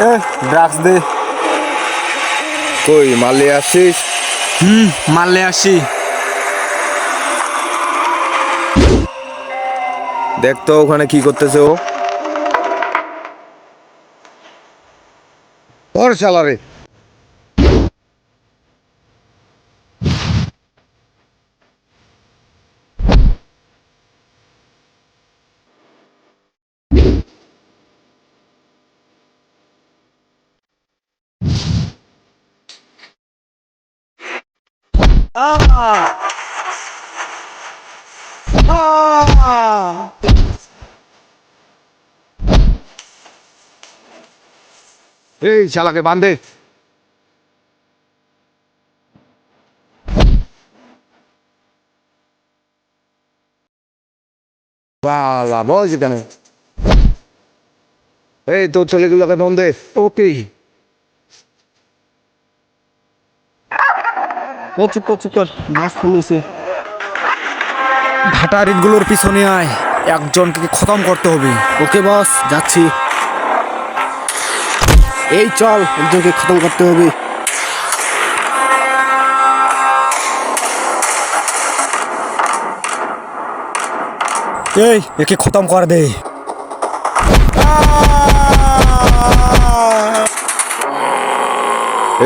এ drugs দে। কই মালে আসিস? হুম মারলে আসি। দেখ তো ওখানে কি করতেছে ও। ওর শালারে এই শালাকে বান্ধে বালা বল কেন এই তোর ছেলেগুলোকে ফোন দে। ওকে। চুপ কর চুপ কর মাছ ফুলেছে ভাটারিগুলোর পিছনে আয় একজনকে খতম করতে হবে? ওকে বস যাচ্ছি। এই চল একজনকে খতম করতে হবে। এই একে খতম কর দে।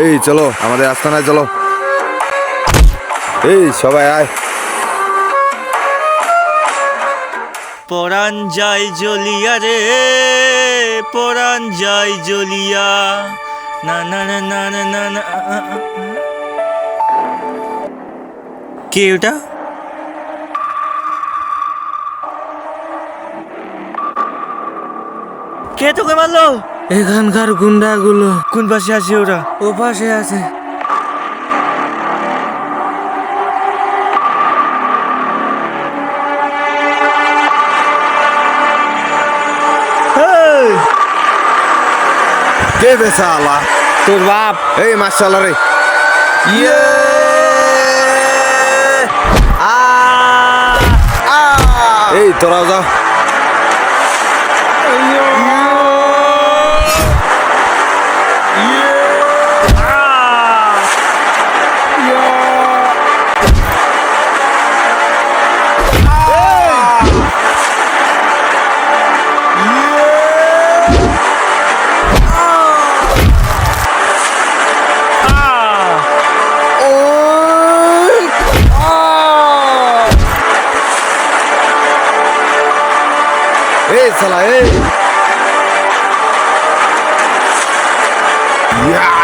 এই চলো আমাদের আস্তানায় চলো। এই সবাই আয়। পরাণ যায় জ্বলিয়া রে পরাণ যায় জ্বলিয়া না না না না না না না। কে ওটা? কে তোকে মারলো? এখানকার গুন্ডাগুলো। কোন পাশে আছে ওরা? ও পাশে আছে। কে বেসা আলা তোর বাপ এই মাশাআল্লাহ রে ইয়ে এই তোরাও যা falar, ei! Yeah!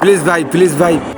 Please vibe, please vibe.